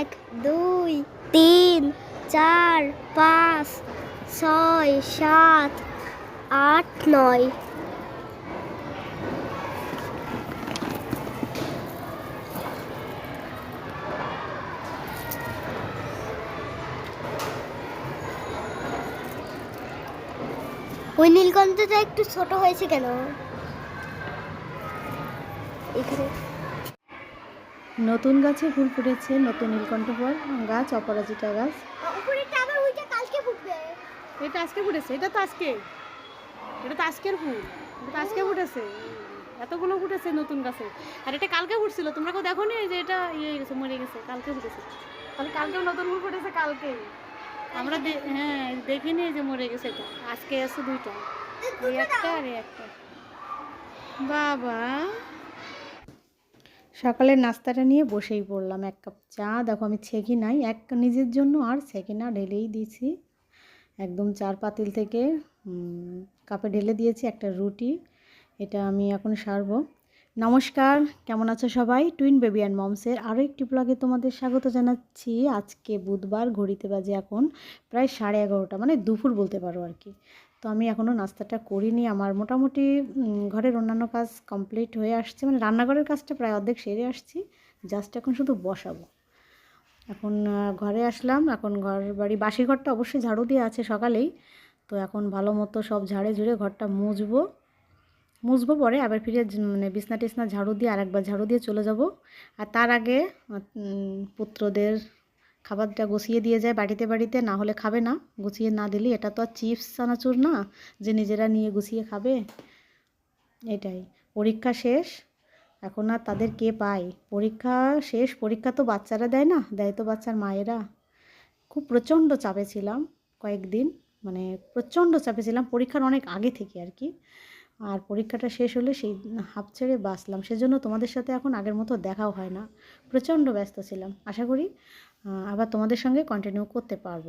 এক, দুই, তিন, চার, পাঁচ, ছয়, সাত, আট, নয়। ওই নীলকণ্ঠটা একটু ছোট হয়েছে কেন? এখানে নতুন গাছে ফুল ফুটেছে নতুন নীলকণ্ঠ ফল গাছ অপরাজিতা গাছ। উপরেরটা আবার ফুটবে। এটা আজকে ফুটেছে এটা তো আজকে। এটা তো আজকের ফুল এটা তো আজকে ফুটেছে। এতগুলো ফুটেছে নতুন গাছে। আর এটা কালকে ফুটছিল তোমরা কেউ দেখো নি যে এটা ইয়ে হয়ে গেছে মরে গেছে কালকে ফুটেছে। তাহলে কালকেও নতুন ফুল ফুটেছে কালকে আমরা দে- হ্যাঁ দেখিনি যে মরে গেছে এটা। আজকে আছে দুইটা। এই একটা আর এই একটা। বাবা। সকালের নাস্তাটা নিয়ে বসেই পড়লাম এক কাপ চা। দেখো আমি ছেঁকি নাই, এক নিজের জন্য আর ছেঁকে না, ঢেলেই দিয়েছি। একদম চার পাতিল থেকে কাপে ঢেলে দিয়েছি একটা রুটি। এটা আমি এখন সারবো। নমস্কার, কেমন আছো সবাই? টুইন বেবি অ্যান্ড মমসের আরও একটি ব্লগে তোমাদের স্বাগত জানাচ্ছি। আজকে বুধবার, ঘড়িতে বাজে এখন প্রায় সাড়ে এগারোটা মানে দুপুর বলতে পারো আর কি। তো আমি এখনও নাস্তাটা করিনি। আমার মোটামুটি ঘরের অন্যান্য কাজ কমপ্লিট হয়ে আসছে। মানে রান্নাঘরের কাজটা প্রায় অর্ধেক সেরে আসছি। জাস্ট এখন শুধু বসাবো। এখন ঘরে আসলাম। এখন ঘর বাড়ি, বাসি ঘরটা অবশ্যই ঝাড়ু দিয়ে আছে সকালেই। তো এখন ভালো মতো সব ঝাড়ে ঝুড়ে ঘরটা মুছবো। মুছবো পরে আবার ফিরে মানে বিছনা টিছনা ঝাড়ু দিয়ে আরেকবার ঝাড়ু দিয়ে চলে যাব। আর তার আগে পুত্রদের খাবারটা গুছিয়ে দিয়ে যায় বাড়িতে বাড়িতে। না হলে খাবে না। গুছিয়ে না দিলে এটা তো আর চিপস চানাচুর না, যে নিজেরা নিয়ে গুছিয়ে খাবে। এটাই। পরীক্ষা শেষ। এখন আর তাদের কে পায়? পরীক্ষা শেষ, পরীক্ষা তো বাচ্চারা দেয় না, দেয় তো বাচ্চার মায়েরা। খুব প্রচণ্ড চাপে ছিলাম কয়েকদিন মানে প্রচণ্ড চাপে ছিলাম পরীক্ষার অনেক আগে থেকে আর কি। আর পরীক্ষাটা শেষ হলে সেই হাফ ছেড়ে বাঁচলাম। সেজন্য তোমাদের সাথে এখন আগের মতো দেখাও হয় না। প্রচণ্ড ব্যস্ত ছিলাম। আশা করি আবার তোমাদের সঙ্গে কন্টিনিউ করতে পারব।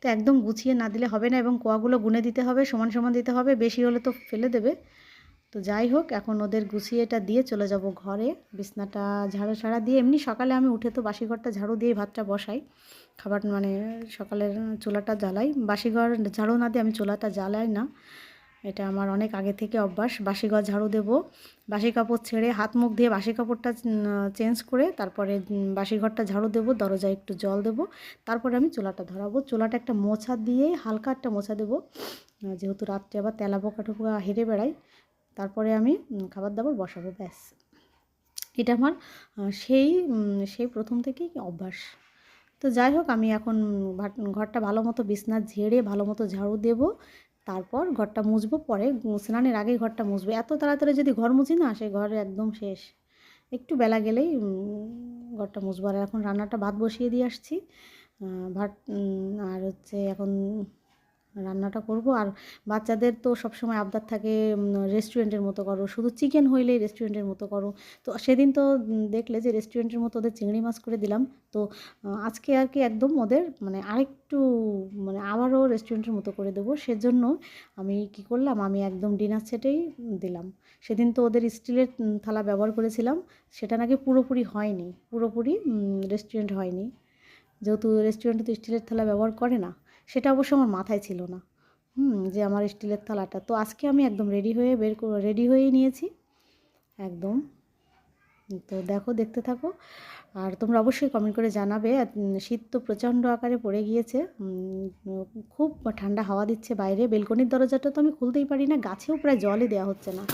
তো একদম গুছিয়ে না দিলে হবে না এবং কোয়াগুলো গুনে দিতে হবে, সমান সমান দিতে হবে, বেশি হলে তো ফেলে দেবে। তো যাই হোক, এখন ওদের গুছিয়ে এটা দিয়ে চলে যাব ঘরে। বিছনাটা ঝাড়ু ছাড়া দিয়ে, এমনি সকালে আমি উঠে তো বাসি ঘরটা ঝাড়ু দিয়ে ভাতটা বসাই। খাবার মানে সকালের চুলাটা জ্বালাই। বাসি ঘর ঝাড়ু না দিয়ে আমি চুলাটা জ্বালাই না। এটা আমার অনেক আগে থেকে অভ্যাস। বাসি ঘর ঝাড়ু দেবো। বাসি কাপড় ছেড়ে হাত মুখ দিয়ে বাসি কাপড়টা চেঞ্জ করে তারপরে বাসি ঘরটা ঝাড়ু দেবো, দরজায় একটু জল দেবো। তারপরে আমি চুলাটা ধরাবো। চুলাটা একটা মোছা দিয়ে হালকা একটা মোছা দেবো। যেহেতু রাত্রে আবার তেলা পোকা টোকা হেরে বেড়াই, তারপরে আমি খাবার দাবার বসাবো, ব্যাস। এটা আমার সেই সেই প্রথম থেকেই অভ্যাস। তো যাই হোক, আমি এখন ঘরটা ভালো মতো বিছনা ঝেড়ে ভালো মতো ঝাড়ু দেব। তারপর ঘরটা মুছবো, পরে স্নানের আগেই ঘরটা মুছবো। এত তাড়াতাড়ি যদি ঘর মুছি না সেই ঘর একদম শেষ। একটু বেলা গেলেই ঘরটা মুছবো। আর এখন রান্নাটা ভাত বসিয়ে দিয়ে আসছি। ভাত আর হচ্ছে এখন রান্নাটা করব। আর বাচ্চাদের তো সবসময় আবদার থাকে রেস্টুরেন্টের মতো করো, শুধু চিকেন হইলেই রেস্টুরেন্টের মতো করো। তো সেদিন তো দেখলে যে রেস্টুরেন্টের মতো ওদের চিংড়ি মাছ করে দিলাম। তো আজকে আর কি একদম ওদের মানে আরেকটু মানে আবারও রেস্টুরেন্টের মতো করে দেবো। সেজন্য আমি কি করলাম, আমি একদম ডিনার সেটেই দিলাম। সেদিন তো ওদের স্টিলের থালা ব্যবহার করেছিলাম। সেটা নাকি পুরোপুরি হয়নি, পুরোপুরি রেস্টুরেন্ট হয়নি। যেহেতু রেস্টুরেন্টে তো স্টিলের থালা ব্যবহার করে না। সেটা অবশ্য আমার মাথায় ছিল না। হুম, যে আমার স্টিলের থালাটা। তো আজকে আমি একদম রেডি হয়ে বের রেডি হয়েই নিয়েছি। একদম। তো দেখো, দেখতে থাকো। আর তোমরা অবশ্যই কমেন্ট করে জানাবে। শীত তো প্রচণ্ড আকারে পড়ে গিয়েছে। খুব ঠান্ডা হাওয়া দিচ্ছে বাইরে। বেলকনির দরজাটা তো আমি খুলতেই পারি না। গাছেও প্রায় জলই দেওয়া হচ্ছে না।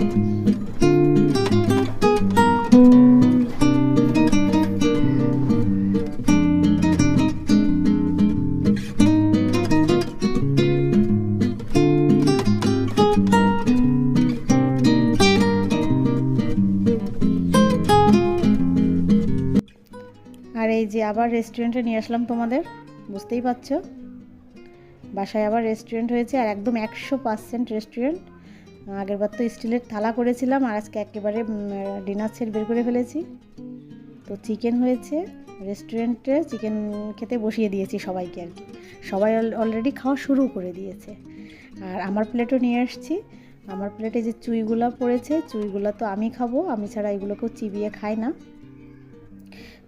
আর এই যে আবার রেস্টুরেন্টে নিয়ে আসলাম তোমাদের, বুঝতেই পারছ? বাসায় আবার রেস্টুরেন্ট হয়েছে আর একদম একশো পার্সেন্ট রেস্টুরেন্ট আগেরবার তো স্টিলের থালা করেছিলাম আর আজকে একেবারে ডিনার সেট বের করে ফেলেছি। তো চিকেন হয়েছে, রেস্টুরেন্টে চিকেন খেতে বসিয়ে দিয়েছি সবাইকে আর কি। সবাই অলরেডি খাওয়া শুরু করে দিয়েছে। আর আমার প্লেটও নিয়ে আসছি। আমার প্লেটে যে চুইগুলা পড়েছে, চুইগুলা তো আমি খাব, আমি ছাড়া এগুলোকেও চিবিয়ে খাই না।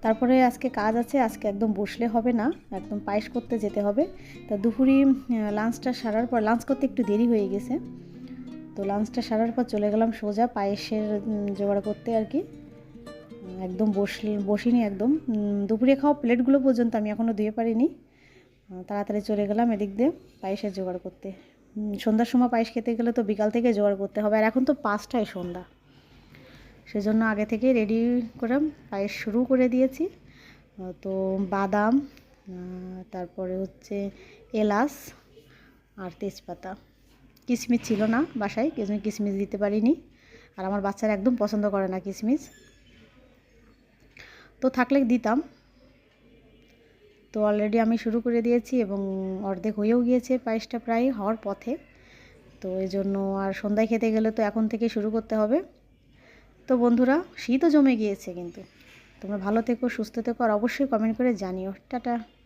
তারপরে আজকে কাজ আছে, আজকে একদম বসলে হবে না, একদম পায়েস করতে যেতে হবে। তা দুপুরি লাঞ্চটা সারার পর লাঞ্চ করতে একটু দেরি হয়ে গেছে। তো লাঞ্চটা সারার পর চলে গেলাম সোজা পায়েসের জোগাড় করতে আর কি। একদম বসলে, বসিনি একদম। দুপুরে খাওয়া প্লেটগুলো পর্যন্ত আমি এখনও ধুয়ে পারিনি। তাড়াতাড়ি চলে গেলাম এদিক দিয়ে পায়েসের জোগাড় করতে। সন্ধ্যার সময় পায়েস খেতে গেলে তো বিকাল থেকে জোগাড় করতে হবে। আর এখন তো পাঁচটায় সন্ধ্যা। সেজন্য আগে থেকে রেডি করে পায়েস শুরু করে দিয়েছি। তো বাদাম তারপরে হচ্ছে এলাচ আর তেজপাতা। কিশমিশ ছিল না বাসায় কিশমিশ কিশমিশ দিতে পারিনি। আর আমার বাচ্চারা একদম পছন্দ করে না কিশমিশ তো থাকলে দিতাম। তো অলরেডি আমি শুরু করে দিয়েছি এবং অর্ধেক হয়েও গিয়েছে পায়েসটা প্রায় হওয়ার পথে। তো এই জন্য আর সন্ধ্যায় খেতে গেলে তো এখন থেকে শুরু করতে হবে। তো বন্ধুরা, শীতও জমে গিয়েছে কিন্তু। তোমরা ভালো থেকো, সুস্থ থেকো, আর অবশ্যই কমেন্ট করে জানিও। টাটা।